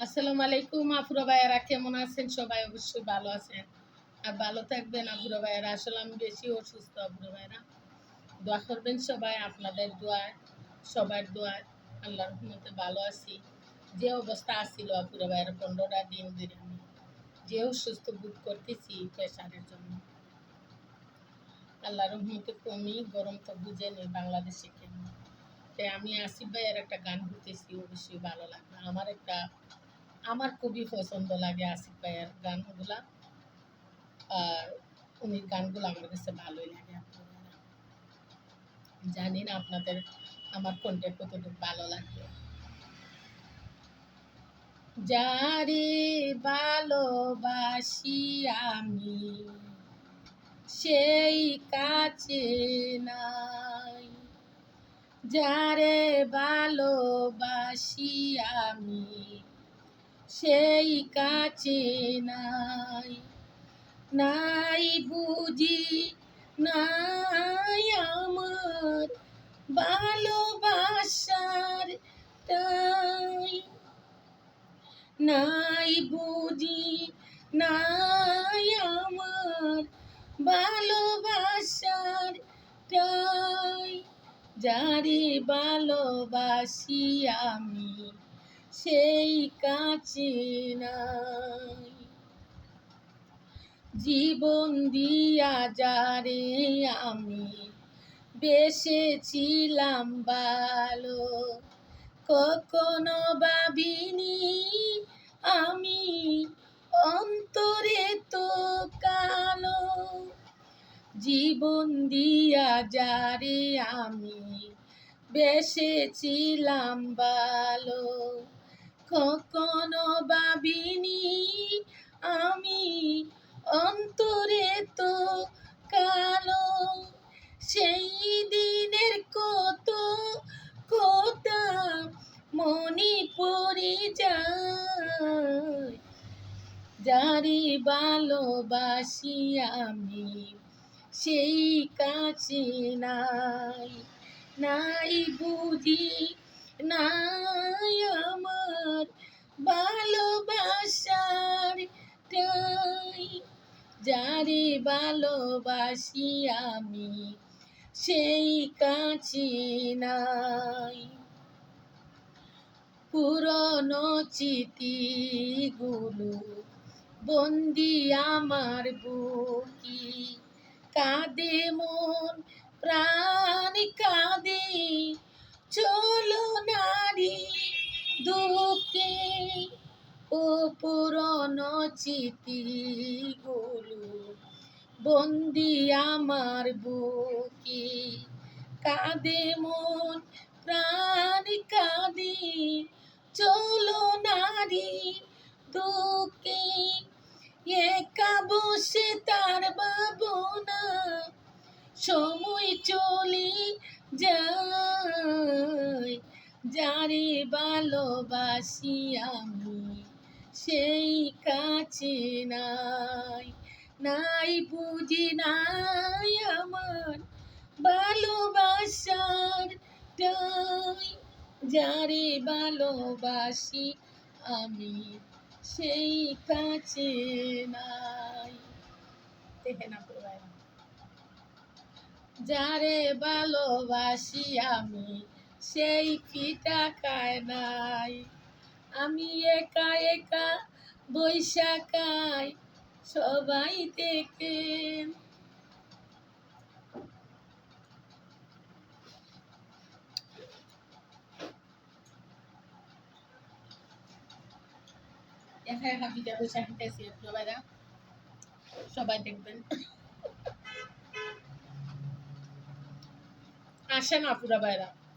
আসসালামু আলাইকুম আফুরা ভাইয়ারা, কেমন আছেন? সবাই অবশ্যই ভালো আছেন। আর ভালো থাকবেন আফুরা ভাইয়ারা। আসলে আমি বেশি অসুস্থ আফুরা ভাইয়ারা। দোয়া করবেন সবাই, আপনাদের দোয়ায় সবার দোয়ায় আল্লাহর রহমতে ভালো আছি। যে অবস্থা আসছিল আফুরা ভাইয়ারা, পনেরোটা দিন ধরে আমি যে অসুস্থ বোধ করতেছি প্রেশারের জন্য। আল্লাহর রহমতে কমই গরম তো বুঝে নেই বাংলাদেশে কেন তাই আমি আসিফ ভাইয়ের একটা গান ঘুরতেছি অবশ্যই ভালো লাগে আমার একটা আমার খুবই পছন্দ লাগে আসিফ ভাইয়ের গানগুলা। আর উনি গানগুলো আমার কাছে ভালোই লাগে জানি না আপনাদের আমার কণ্ঠে কতটুকু ভালো লাগে। যারে ভালোবাসি আমি, সেই কাছে নাই। যারে ভালোবাসি আমি সেই কাছে নাই নাই বুঝি, নাই আমার ভালোবাসার তাই। নাই বুঝি, নাই আমার ভালোবাসার তাই। যারে ভালোবাসি আমি সেই কাছে নাই। জীবন দিয়া যারে আমি বেসেছিলাম ভালো কখনো ভাবিনি আমি অন্তরে তো কালো। জীবন দিয়া যারে আমি বেসেছিলাম ভালো কখনো ভাবিনি আমি। অন্তরে তো কালো, সেই দিনের কত কথা মনে পড়ে যায়। যারে ভালোবাসি আমি, সেই কাছে নাই। নাই বুঝি নাই আমার ভালোবাসার টাই যারে ভালোবাসি আমি, সেই কাছে নাই। পুরনো চিঠিগুলো বন্দি আমার বুকি, কাঁদে মন, প্রাণ কাঁদে চলো নারী দুঃখে ও পুরনো চিঠিগুলো বন্দি আমার বুকি। কাঁদে মন, প্রাণ কাঁদে। চলো নারী দুঃখে, একা বসে তার ভাবনা। সময় চলে যায় যারে ভালোবাসি আমি, সেই কাছে নাই। নাই বুঝি নাই আমার ভালোবাসার টাই। যারে ভালোবাসি আমি, সেই কাছে নাই। যারে ভালোবাসি আমি সেই পিঠা খায় নাই? আমি একা একা বৈশাখায় সবাই দেখে। সবাই দেখবেন। আসে না পুরা বাইরা।